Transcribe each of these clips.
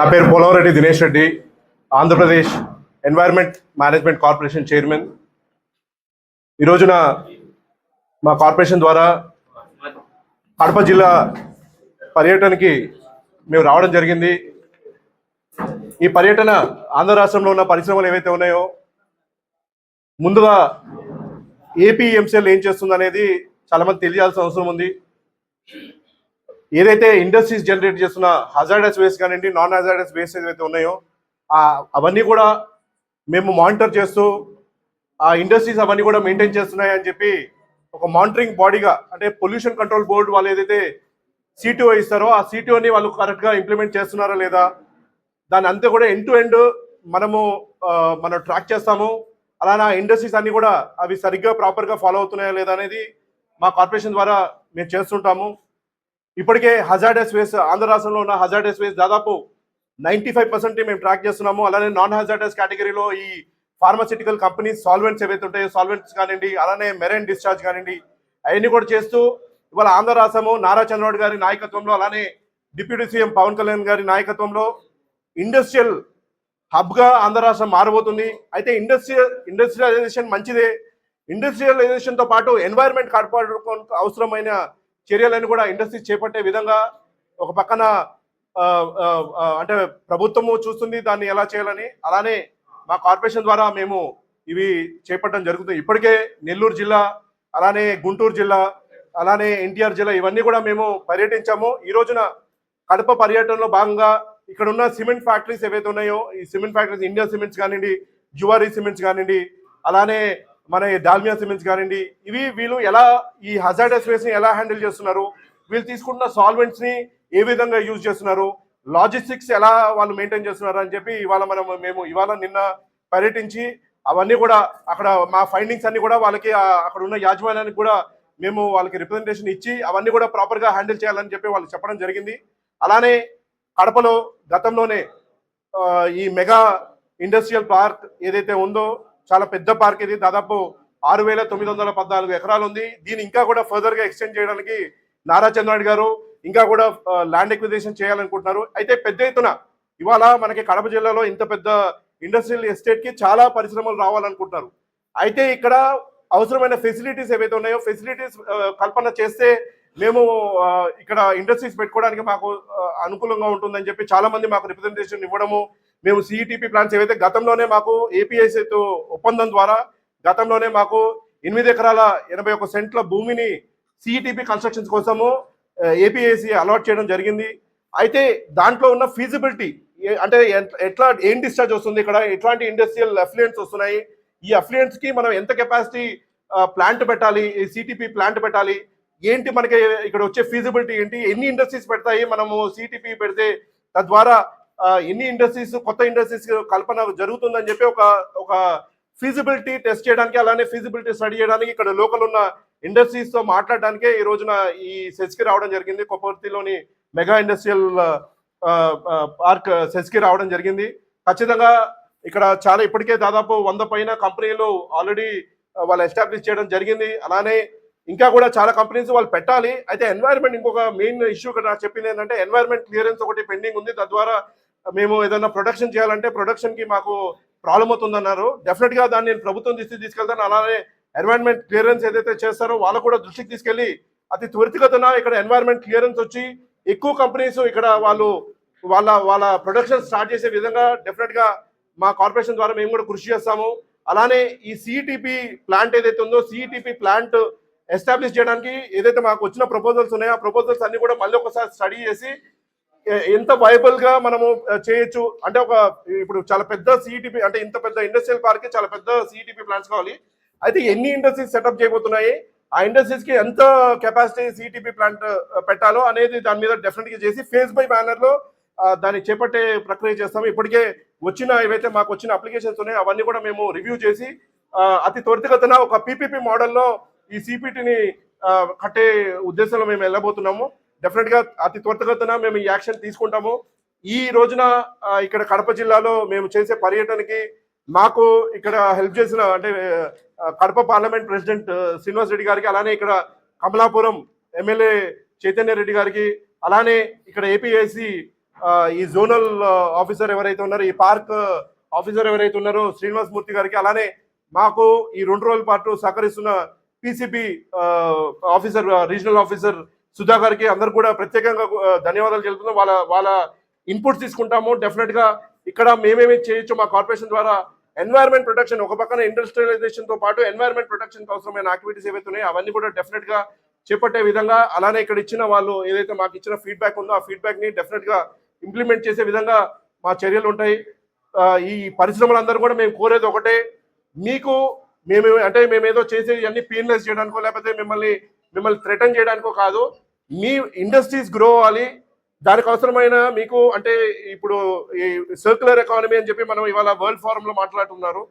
నా పేరు Polavareddy Dinesh Reddy Andhra Pradesh environment management corporation chairman ఈ రోజున మా కార్పొరేషన్ ద్వారా కడప జిల్లా పర్యటనకి మేము రావడం జరిగింది. ఈ పర్యటన ఆంధ్ర రాష్ట్రంలో ఉన్న పరిశ్రమలు ఏవైతే ఉన్నాయో ముందుగా ఏపీ ఎంసీఎల్ ఏం చేస్తుంది అనేది చాలా మంది తెలియాల్సిన అవసరం ఉంది. ఏదైతే ఇండస్ట్రీస్ జనరేట్ చేస్తున్న హజార్డస్ వేస్ట్ కానివ్వండి నాన్ హజార్డస్ వేస్ట్ ఏదైతే ఉన్నాయో అవన్నీ కూడా మేము మానిటర్ చేస్తూ ఆ ఇండస్ట్రీస్ అవన్నీ కూడా మెయింటైన్ చేస్తున్నాయి అని చెప్పి ఒక మానిటరింగ్ బాడీగా అంటే పొల్యూషన్ కంట్రోల్ బోర్డు వాళ్ళు ఏదైతే సిటిఓ ఇస్తారో ఆ సిటిఓని వాళ్ళు కరెక్ట్గా ఇంప్లిమెంట్ చేస్తున్నారా లేదా దాని అంతా కూడా ఎండ్ టు ఎండ్ మనము మనం ట్రాక్ చేస్తాము. అలానే ఇండస్ట్రీస్ అన్నీ కూడా అవి సరిగ్గా ప్రాపర్గా ఫాలో అవుతున్నాయా లేదా అనేది మా కార్పొరేషన్ ద్వారా మేము చేస్తుంటాము. ఇప్పటికే హజార్డెస్ వేస్ ఆంధ్ర రాష్ట్రంలో ఉన్న హజార్డెస్ వేస్ దాదాపు నైంటీ ఫైవ్ పర్సెంట్ మేము ట్రాక్ చేస్తున్నాము. అలానే నాన్ హజార్డెస్ కేటగిరీలో ఈ ఫార్మాసిటికల్ కంపెనీస్ సాల్వెంట్స్ ఏవైతే ఉంటాయో సాల్వెంట్స్ కానివ్వండి అలానే మెరైన్ డిశ్చార్జ్ కానివ్వండి అవన్నీ కూడా చేస్తూ ఇవాళ ఆంధ్ర రాష్ట్రము నారా చంద్రబాబు గారి నాయకత్వంలో అలానే డిప్యూటీ సీఎం పవన్ కళ్యాణ్ గారి నాయకత్వంలో ఇండస్ట్రియల్ హబ్గా ఆంధ్ర రాష్ట్రం మారబోతుంది. అయితే ఇండస్ట్రియల్ ఇండస్ట్రియలైజేషన్ మంచిదే. ఇండస్ట్రియలైజేషన్తో పాటు ఎన్వైర్న్మెంట్ కాపాడుకో అవసరమైన చర్యలను కూడా ఇండస్ట్రీస్ చేపట్టే విధంగా ఒక పక్కన అంటే ప్రభుత్వము చూస్తుంది దాన్ని ఎలా చేయాలని. అలానే మా కార్పొరేషన్ ద్వారా మేము ఇవి చేపట్టడం జరుగుతుంది. ఇప్పటికే నెల్లూరు జిల్లా అలానే గుంటూరు జిల్లా అలానే ఎన్టీఆర్ జిల్లా ఇవన్నీ కూడా మేము పర్యటించాము. ఈ రోజున కడప పర్యటనలో భాగంగా ఇక్కడ ఉన్న సిమెంట్ ఫ్యాక్టరీస్ ఏవైతే ఉన్నాయో ఈ సిమెంట్ ఫ్యాక్టరీస్ ఇండియా సిమెంట్స్ కానివ్వండి జువారీ సిమెంట్స్ కానివ్వండి అలానే మన డాల్మియా సిమెంట్స్ కానివ్వండి ఇవి వీళ్ళు ఎలా ఈ హజార్డస్ వేస్ని ఎలా హ్యాండిల్ చేస్తున్నారు? వీళ్ళు తీసుకుంటున్న సాల్వెంట్స్ని ఏ విధంగా యూజ్ చేస్తున్నారు? లాజిస్టిక్స్ ఎలా వాళ్ళు మెయింటైన్ చేస్తున్నారు అని చెప్పి ఇవాళ మనం మేము ఇవాళ నిన్న పర్యటించి అవన్నీ కూడా అక్కడ మా ఫైండింగ్స్ అన్ని కూడా వాళ్ళకి అక్కడ ఉన్న యాజమాన్యానికి కూడా మేము వాళ్ళకి రిప్రజెంటేషన్ ఇచ్చి అవన్నీ కూడా ప్రాపర్గా హ్యాండిల్ చేయాలని చెప్పి వాళ్ళు చెప్పడం జరిగింది. అలానే కడపలో గతంలోనే ఈ మెగా ఇండస్ట్రియల్ పార్క్ ఏదైతే ఉందో చాలా పెద్ద పార్క్ ఇది. దాదాపు ఆరు వేల తొమ్మిది వందల పద్నాలుగు ఎకరాలు ఉంది. దీన్ని ఇంకా కూడా ఫర్దర్గా ఎక్స్టెండ్ చేయడానికి నారా చంద్రనాయుడు గారు ఇంకా కూడా ల్యాండ్ ఎక్విజిషన్ చేయాలనుకుంటున్నారు. అయితే పెద్ద ఎత్తున ఇవాళ మనకి కడప జిల్లాలో ఇంత పెద్ద ఇండస్ట్రియల్ ఎస్టేట్కి చాలా పరిశ్రమలు రావాలనుకుంటున్నారు. అయితే ఇక్కడ అవసరమైన ఫెసిలిటీస్ ఏవైతే ఉన్నాయో ఫెసిలిటీస్ కల్పన చేస్తే మేము ఇక్కడ ఇండస్ట్రీస్ పెట్టుకోవడానికి మాకు అనుకూలంగా ఉంటుందని చెప్పి చాలా మంది మాకు రిప్రజెంటేషన్ ఇవ్వడము మేము సిఈటిపి ప్లాన్స్ ఏవైతే గతంలోనే మాకు ఏపీఐసీతో ఒప్పందం ద్వారా గతంలోనే మాకు ఎనిమిది ఎకరాల ఎనభై ఒక సెంట్ల భూమిని సిఈటిపి కన్స్ట్రక్షన్స్ కోసము ఏపీఐసి అలాట్ చేయడం జరిగింది. అయితే దాంట్లో ఉన్న ఫీజిబిలిటీ అంటే ఎట్- ఎట్లా ఏం డిశ్చార్జ్ వస్తుంది ఇక్కడ ఎట్లాంటి ఇండస్ట్రియల్ అఫ్లియన్స్ వస్తున్నాయి ఈ అఫ్లియన్స్కి మనం ఎంత కెపాసిటీ ప్లాంట్ పెట్టాలి సిటీపీ ప్లాంట్ పెట్టాలి ఏంటి మనకి ఇక్కడ వచ్చే ఫీజిబిలిటీ ఏంటి ఎన్ని ఇండస్ట్రీస్ పెడతాయి మనము సిటీపీ పెడితే తద్వారా ఎన్ని ఇండస్ట్రీస్ కొత్త ఇండస్ట్రీస్ కల్పన జరుగుతుందని చెప్పి ఒక ఒక ఫీజిబిలిటీ టెస్ట్ చేయడానికి అలానే ఫీజిబిలిటీ స్టడీ చేయడానికి ఇక్కడ లోకల్ ఉన్న ఇండస్ట్రీస్తో మాట్లాడడానికే ఈ రోజున ఈ సెస్కి రావడం జరిగింది. కొప్పర్తిలోని మెగా ఇండస్ట్రియల్ పార్క్ సెస్కి రావడం జరిగింది. ఖచ్చితంగా ఇక్కడ చాలా ఇప్పటికే దాదాపు వంద పైన కంపెనీలు ఆల్రెడీ వాళ్ళు ఎస్టాబ్లిష్ చేయడం జరిగింది. అలానే ఇంకా కూడా చాలా కంపెనీస్ వాళ్ళు పెట్టాలి. అయితే ఎన్వైర్న్మెంట్ ఇంకొక మెయిన్ ఇష్యూ ఇక్కడ నాకు చెప్పింది ఏంటంటే ఎన్వైర్న్మెంట్ క్లియరెన్స్ ఒకటి పెండింగ్ ఉంది. తద్వారా మేము ఏదైనా ప్రొడక్షన్ చేయాలంటే ప్రొడక్షన్కి మాకు ప్రాబ్లం అవుతుందన్నారు. డెఫినెట్గా దాన్ని నేను ప్రభుత్వం దృష్టికి తీసుకెళ్తాను. అలానే ఎన్వైర్న్మెంట్ క్లియరెన్స్ ఏదైతే చేస్తారో వాళ్ళు కూడా దృష్టికి తీసుకెళ్ళి అతి త్వరితగతన ఇక్కడ ఎన్వైర్న్మెంట్ క్లియరెన్స్ వచ్చి ఎక్కువ కంపెనీస్ ఇక్కడ వాళ్ళు వాళ్ళ వాళ్ళ ప్రొడక్షన్ స్టార్ట్ చేసే విధంగా డెఫినెట్గా మా కార్పొరేషన్ ద్వారా మేము కూడా కృషి చేస్తాము. అలానే ఈ సిఈటిపి ప్లాంట్ ఏదైతే ఉందో సిఈటిపి ప్లాంట్ ఎస్టాబ్లిష్ చేయడానికి ఏదైతే మాకు వచ్చిన ప్రపోజల్స్ ఉన్నాయో ఆ ప్రపోజల్స్ అన్ని కూడా మళ్ళీ ఒకసారి స్టడీ చేసి ఎంత వైబుల్గా మనము చేయొచ్చు? అంటే ఒక ఇప్పుడు చాలా పెద్ద సిఈటిపి అంటే ఇంత పెద్ద ఇండస్ట్రియల్ పార్క్ చాలా పెద్ద సిఈటిపి ప్లాంట్స్ కావాలి. అయితే ఎన్ని ఇండస్ట్రీస్ సెటప్ చేయబోతున్నాయి? ఆ ఇండస్ట్రీస్కి ఎంత కెపాసిటీ సిఈటిపి ప్లాంట్ పెట్టాలో అనేది దాని మీద డెఫినెట్గా చేసి ఫేస్ బై మేనర్లో దాన్ని చేపట్టే ప్రక్రియ చేస్తాము. ఇప్పటికే వచ్చిన ఏవైతే మాకు వచ్చిన అప్లికేషన్స్ ఉన్నాయో అవన్నీ కూడా మేము రివ్యూ చేసి అతి త్వరితగతన ఒక పీపీపీ మోడల్లో ఈ సిపిటిని కట్టే ఉద్దేశంలో మేము వెళ్ళబోతున్నాము. డెఫినెట్గా అతి త్వరితగతిన మేము ఈ యాక్షన్ తీసుకుంటాము. ఈ రోజున ఇక్కడ కడప జిల్లాలో మేము చేసే పర్యటనకి మాకు ఇక్కడ హెల్ప్ చేసిన అంటే కడప పార్లమెంట్ ప్రెసిడెంట్ శ్రీనివాస్ రెడ్డి గారికి అలానే ఇక్కడ కమలాపురం ఎమ్మెల్యే చైతన్య రెడ్డి గారికి అలానే ఇక్కడ ఏపీఐసి ఈ జోనల్ ఆఫీసర్ ఎవరైతే ఉన్నారో ఈ పార్క్ ఆఫీసర్ ఎవరైతే ఉన్నారో శ్రీనివాస్ మూర్తి గారికి అలానే మాకు ఈ రెండు రోజుల పాటు సహకరిస్తున్న PCP officer regional officer Sudha గారికి అందరు కూడా ప్రత్యేకంగా ధన్యవాదాలు తెలుపుతున్నాం. వాళ్ళ వాళ్ళ ఇన్పుట్స్ తీసుకుంటాము. డెఫినెట్గా ఇక్కడ మేమేమి చేయొచ్చు మా కార్పొరేషన్ ద్వారా ఎన్వైర్న్మెంట్ ప్రొటెక్షన్ ఒక పక్కన ఇండస్ట్రియలైజేషన్తో పాటు ఎన్వైర్న్మెంట్ ప్రొటెక్షన్ అవసరమైన యాక్టివిటీస్ ఏవైతే అవన్నీ కూడా డెఫినెట్గా చేపట్టే విధంగా అలానే ఇక్కడ ఇచ్చిన వాళ్ళు ఏదైతే మాకు ఇచ్చిన ఫీడ్బ్యాక్ ఉందో ఆ ఫీడ్బ్యాక్ని డెఫినెట్గా ఇంప్లిమెంట్ చేసే విధంగా మా చర్యలు ఉంటాయి. ఈ పరిశ్రమలందరూ కూడా మేము కోరేది ఒకటే. మీకు మేము అంటే మేము ఏదో చేసేది అన్ని పీనలైజ్ చేయడానికో లేకపోతే మిమ్మల్ని మిమ్మల్ని థ్రెటన్ చేయడానికో కాదు మీ ఇండస్ట్రీస్ గ్రో అవ్వాలి. దానికి అవసరమైన మీకు అంటే ఇప్పుడు ఈ సర్క్యులర్ ఎకానమీ అని చెప్పి మనం ఇవాళ వరల్డ్ ఫోరంలో మాట్లాడుతున్నారు.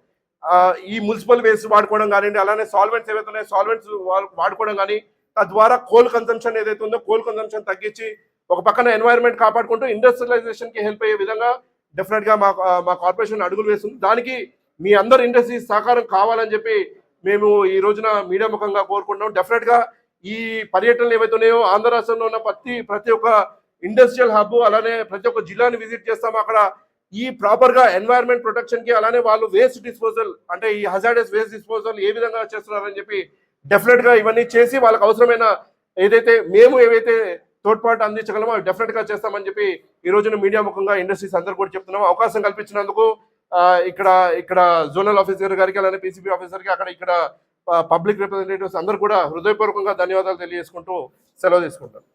ఈ మున్సిపల్ వేస్ట్ వాడుకోవడం కానివ్వండి అలానే సాల్వెంట్స్ ఏవైతే ఉన్నాయో సాల్వెంట్స్ వాడుకోవడం కానీ తద్వారా కోల్ కన్సంప్షన్ ఏదైతే ఉందో కోల్ కన్సంప్షన్ తగ్గించి ఒక పక్కన ఎన్వైరన్మెంట్ కాపాడుకుంటూ ఇండస్ట్రియలైజేషన్కి హెల్ప్ అయ్యే విధంగా డెఫినెట్గా మా మా కార్పొరేషన్ అడుగులు వేస్తుంది. దానికి మీ అందరు ఇండస్ట్రీస్ సహకారం కావాలని చెప్పి మేము ఈ రోజున మీడియా ముఖంగా కోరుకుంటున్నాం. డెఫినెట్గా ఈ పర్యటనలు ఏవైతే ఉన్నాయో ఆంధ్ర రాష్ట్రంలో ఉన్న ప్రతి ప్రతి ఒక్క ఇండస్ట్రియల్ హబ్ అలానే ప్రతి ఒక్క జిల్లాని విజిట్ చేస్తాం. అక్కడ ఈ ప్రాపర్గా ప్రొటెక్షన్కి ప్రొటెక్షన్కి అలానే వాళ్ళు వేస్ట్ డిస్పోజల్ అంటే ఈ హజార్డస్ వేస్ట్ డిస్పోజల్ ఏ విధంగా చేస్తున్నారని చెప్పి డెఫినెట్గా ఇవన్నీ చేసి వాళ్ళకి అవసరమైన ఏదైతే మేము ఏవైతే తోడ్పాటు అందించగలమో అవి డెఫినెట్గా చేస్తామని చెప్పి ఈ రోజున మీడియా ముఖంగా ఇండస్ట్రీస్ అందరూ కూడా చెప్తున్నాం అవకాశం కల్పించినందుకు ఇక్కడ ఇక్కడ జోనల్ ఆఫీసర్ గారికి అలానే పీసీబీ ఆఫీసర్కి అక్కడ ఇక్కడ పబ్లిక్ రిప్రజెంటేటివ్స్ అందరూ కూడా హృదయపూర్వకంగా ధన్యవాదాలు తెలియజేసుకుంటూ సెలవు తీసుకుంటాను